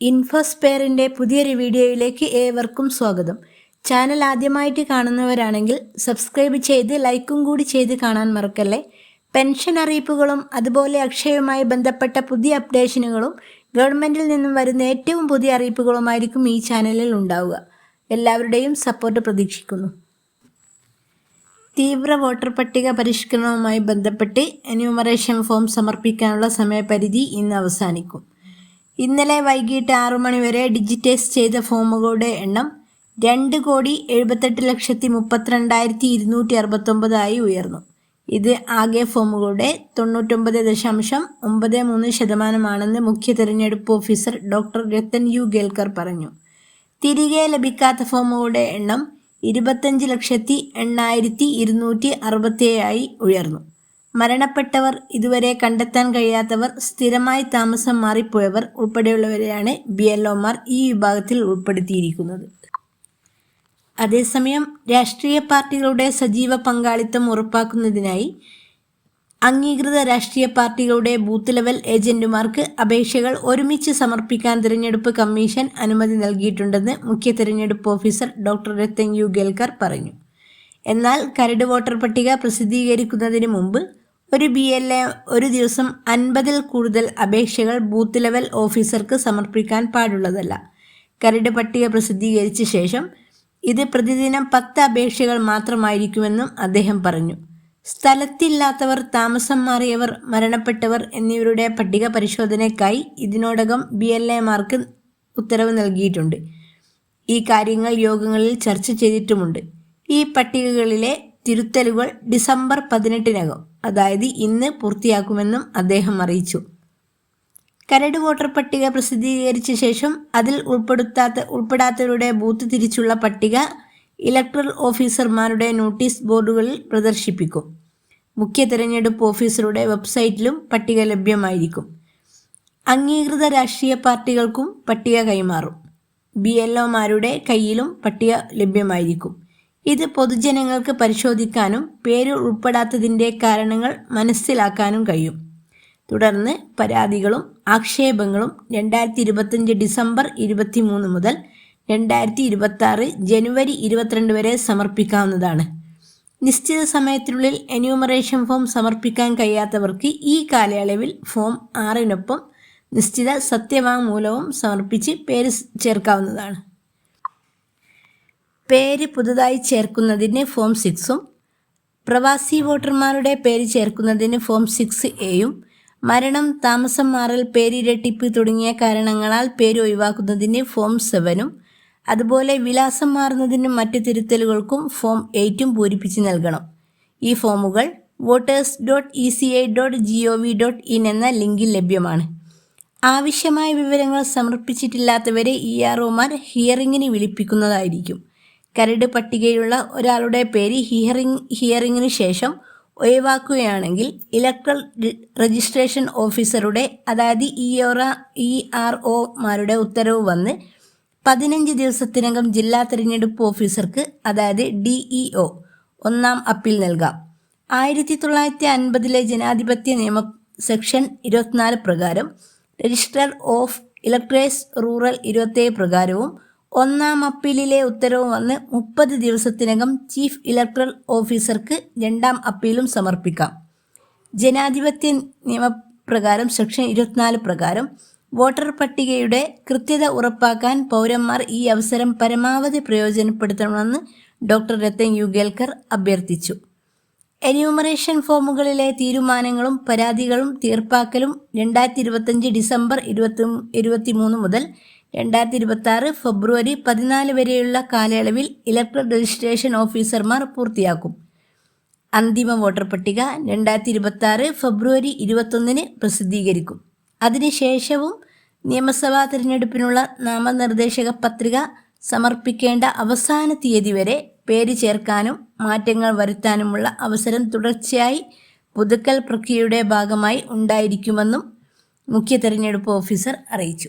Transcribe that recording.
ഇൻഫോസ്പെയറിന്റെ പുതിയൊരു വീഡിയോയിലേക്ക് ഏവർക്കും സ്വാഗതം. ചാനൽ ആദ്യമായിട്ട് കാണുന്നവരാണെങ്കിൽ സബ്സ്ക്രൈബ് ചെയ്ത് ലൈക്കും കൂടി ചെയ്ത് കാണാൻ മറക്കല്ലേ. പെൻഷൻ അറിയിപ്പുകളും അതുപോലെ അക്ഷയവുമായി ബന്ധപ്പെട്ട പുതിയ അപ്ഡേഷനുകളും ഗവൺമെന്റിൽ നിന്നും വരുന്ന ഏറ്റവും പുതിയ അറിയിപ്പുകളുമായിരിക്കും ഈ ചാനലിൽ ഉണ്ടാവുക. എല്ലാവരുടെയും സപ്പോർട്ട് പ്രതീക്ഷിക്കുന്നു. തീവ്ര വോട്ടർ പട്ടിക പരിഷ്കരണവുമായി ബന്ധപ്പെട്ട് എന്യൂമറേഷൻ ഫോം സമർപ്പിക്കാനുള്ള സമയപരിധി ഇന്ന് അവസാനിക്കും. ഇന്നലെ വൈകിട്ട് ആറു മണിവരെ ഡിജിറ്റൈസ് ചെയ്ത ഫോമുകളുടെ എണ്ണം രണ്ട് കോടി എഴുപത്തെട്ട് ലക്ഷത്തി മുപ്പത്തിരണ്ടായിരത്തി ഇരുന്നൂറ്റി അറുപത്തൊമ്പതായി ഉയർന്നു. ഇത് ആകെ ഫോമുകളുടെ തൊണ്ണൂറ്റൊമ്പത് ദശാംശം ഒമ്പത് മൂന്ന് ശതമാനമാണെന്ന് മുഖ്യ തിരഞ്ഞെടുപ്പ് officer doctor Rathan U Kelkar പറഞ്ഞു. തിരികെ ലഭിക്കാത്ത ഫോമുകളുടെ എണ്ണം ഇരുപത്തഞ്ച് ലക്ഷത്തി എണ്ണായിരത്തി ഇരുന്നൂറ്റി അറുപത്തിയേഴായി ഉയർന്നു. മരണപ്പെട്ടവർ ഇതുവരെ കണ്ടെത്താൻ കഴിയാത്തവർ സ്ഥിരമായി താമസം മാറിപ്പോയവർ ഉൾപ്പെടെയുള്ളവരെയാണ് ബി എൽ ഒമാർ ഈ വിഭാഗത്തിൽ ഉൾപ്പെടുത്തിയിരിക്കുന്നത്. അതേസമയം രാഷ്ട്രീയ പാർട്ടികളുടെ സജീവ പങ്കാളിത്തം ഉറപ്പാക്കുന്നതിനായി അംഗീകൃത രാഷ്ട്രീയ പാർട്ടികളുടെ ബൂത്ത് ലെവൽ ഏജന്റുമാർക്ക് അപേക്ഷകൾ ഒരുമിച്ച് സമർപ്പിക്കാൻ തിരഞ്ഞെടുപ്പ് കമ്മീഷൻ അനുമതി നൽകിയിട്ടുണ്ടെന്ന് മുഖ്യ തിരഞ്ഞെടുപ്പ് officer doctor Rathan U. Kelkar പറഞ്ഞു. എന്നാൽ കരട് വോട്ടർ പട്ടിക പ്രസിദ്ധീകരിക്കുന്നതിന് മുമ്പ് ഒരു ബി എൽ എ ഒരു ദിവസം അൻപതിൽ കൂടുതൽ അപേക്ഷകൾ ബൂത്ത് ലെവൽ ഓഫീസർക്ക് സമർപ്പിക്കാൻ പാടുള്ളതല്ല. കരട് പട്ടിക പ്രസിദ്ധീകരിച്ച ശേഷം ഇത് പ്രതിദിനം പത്ത് അപേക്ഷകൾ മാത്രമായിരിക്കുമെന്നും അദ്ദേഹം പറഞ്ഞു. സ്ഥലത്തില്ലാത്തവർ താമസം മാറിയവർ മരണപ്പെട്ടവർ എന്നിവരുടെ പട്ടിക പരിശോധനയ്ക്കായി ഇതിനോടകം ബി എൽ എമാർക്ക് ഉത്തരവ് നൽകിയിട്ടുണ്ട്. ഈ കാര്യങ്ങൾ യോഗങ്ങളിൽ ചർച്ച ചെയ്തിട്ടുമുണ്ട്. ഈ പട്ടികകളിലെ തിരുത്തലുകൾ ഡിസംബർ പതിനെട്ടിനകം. അതായത് ഇന്ന് പൂർത്തിയാക്കുമെന്നും അദ്ദേഹം അറിയിച്ചു. കരട് വോട്ടർ പട്ടിക പ്രസിദ്ധീകരിച്ച ശേഷം അതിൽ ഉൾപ്പെടുത്താത്ത ഉൾപ്പെടാത്തവരുടെ ബൂത്ത് തിരിച്ചുള്ള പട്ടിക ഇലക്ട്രൽ ഓഫീസർമാരുടെ നോട്ടീസ് ബോർഡുകളിൽ പ്രദർശിപ്പിക്കും. മുഖ്യ തിരഞ്ഞെടുപ്പ് ഓഫീസറുടെ വെബ്സൈറ്റിലും പട്ടിക ലഭ്യമായിരിക്കും. അംഗീകൃത രാഷ്ട്രീയ പാർട്ടികൾക്കും പട്ടിക കൈമാറും. ബി എൽ ഒമാരുടെ കയ്യിലും പട്ടിക ലഭ്യമായിരിക്കും. ഇത് പൊതുജനങ്ങൾക്ക് പരിശോധിക്കാനും പേര് ഉൾപ്പെടാത്തതിന്റെ കാരണങ്ങൾ മനസ്സിലാക്കാനും കഴിയും. തുടർന്ന് പരാതികളും ആക്ഷേപങ്ങളും രണ്ടായിരത്തി ഇരുപത്തഞ്ച് ഡിസംബർ ഇരുപത്തി മൂന്ന് മുതൽ രണ്ടായിരത്തി ഇരുപത്തി ആറ് ജനുവരി ഇരുപത്തിരണ്ട് വരെ സമർപ്പിക്കാവുന്നതാണ്. നിശ്ചിത സമയത്തിനുള്ളിൽ എന്യൂമറേഷൻ ഫോം സമർപ്പിക്കാൻ കഴിയാത്തവർക്ക് ഈ കാലയളവിൽ ഫോം ആറിനൊപ്പം നിശ്ചിത സത്യവാങ്മൂലവും സമർപ്പിച്ച് പേര് ചേർക്കാവുന്നതാണ്. പേര് പുതുതായി ചേർക്കുന്നതിന് ഫോം സിക്സും പ്രവാസി വോട്ടർമാരുടെ പേര് ചേർക്കുന്നതിന് ഫോം സിക്സ് എയും മരണം താമസം മാറൽ പേരിരട്ടിപ്പ് തുടങ്ങിയ കാരണങ്ങളാൽ പേര് ഒഴിവാക്കുന്നതിന് ഫോം സെവനും അതുപോലെ വിലാസം മാറുന്നതിനും മറ്റു തിരുത്തലുകൾക്കും ഫോം എയ്റ്റും പൂരിപ്പിച്ച് നൽകണം. ഈ ഫോമുകൾ voters dot E C I dot G O V dot in എന്ന ലിങ്കിൽ ലഭ്യമാണ്. ആവശ്യമായ വിവരങ്ങൾ സമർപ്പിച്ചിട്ടില്ലാത്തവരെ ഇ ആർ ഒമാർ ഹിയറിങ്ങിന് വിളിപ്പിക്കുന്നതായിരിക്കും. കരട് പട്ടികയിലുള്ള ഒരാളുടെ പേര് ഹിയറിംഗ് ഹിയറിംഗിന് ശേഷം ഒഴിവാക്കുകയാണെങ്കിൽ ഇലക്ട്രൽ രജിസ്ട്രേഷൻ ഓഫീസറുടെ അതായത് ഇ ഒറ ഇ ആർ ഒമാരുടെ ഉത്തരവ് വന്ന് പതിനഞ്ച് ദിവസത്തിനകം ജില്ലാ തിരഞ്ഞെടുപ്പ് ഓഫീസർക്ക് അതായത് ഡി ഇ ഒ ഒന്നാം അപ്പീൽ നൽകാം. ആയിരത്തി തൊള്ളായിരത്തി അൻപതിലെ ജനാധിപത്യ നിയമ സെക്ഷൻ ഇരുപത്തിനാല് പ്രകാരം രജിസ്ട്രർ ഓഫ് ഇലക്ട്രേഴ്സ് റൂറൽ ഇരുപത്തേഴ് പ്രകാരവും ഒന്നാം അപ്പീലിലെ ഉത്തരവ് വന്ന് മുപ്പത് ദിവസത്തിനകം ചീഫ് ഇലക്ട്രൽ ഓഫീസർക്ക് രണ്ടാം അപ്പീലും സമർപ്പിക്കാം. ജനാധിപത്യ നിയമപ്രകാരം സെക്ഷൻ ഇരുപത്തിനാല് പ്രകാരം വോട്ടർ പട്ടികയുടെ കൃത്യത ഉറപ്പാക്കാൻ പൗരന്മാർ ഈ അവസരം പരമാവധി പ്രയോജനപ്പെടുത്തണമെന്ന് ഡോക്ടർ രത്തൻ യുഗേൽക്കർ അഭ്യർത്ഥിച്ചു. എന്യൂമറേഷൻ ഫോമുകളിലെ തീരുമാനങ്ങളും പരാതികളും തീർപ്പാക്കലും രണ്ടായിരത്തി ഇരുപത്തഞ്ച് ഡിസംബർ ഇരുപത്തി ഇരുപത്തി മൂന്ന് മുതൽ രണ്ടായിരത്തി ഇരുപത്തി ഫെബ്രുവരി പതിനാല് വരെയുള്ള കാലയളവിൽ ഇലക്ട്രൽ രജിസ്ട്രേഷൻ ഓഫീസർമാർ പൂർത്തിയാക്കും. അന്തിമ വോട്ടർ പട്ടിക രണ്ടായിരത്തി ഇരുപത്തി ഫെബ്രുവരി ഇരുപത്തൊന്നിന് പ്രസിദ്ധീകരിക്കും. അതിനുശേഷവും നിയമസഭാ തിരഞ്ഞെടുപ്പിനുള്ള നാമനിർദ്ദേശക പത്രിക സമർപ്പിക്കേണ്ട അവസാന തീയതി വരെ പേര് ചേർക്കാനും മാറ്റങ്ങൾ വരുത്താനുമുള്ള അവസരം തുടർച്ചയായി പുതുക്കൽ പ്രക്രിയയുടെ ഭാഗമായി ഉണ്ടായിരിക്കുമെന്നും മുഖ്യ തെരഞ്ഞെടുപ്പ് ഓഫീസർ അറിയിച്ചു.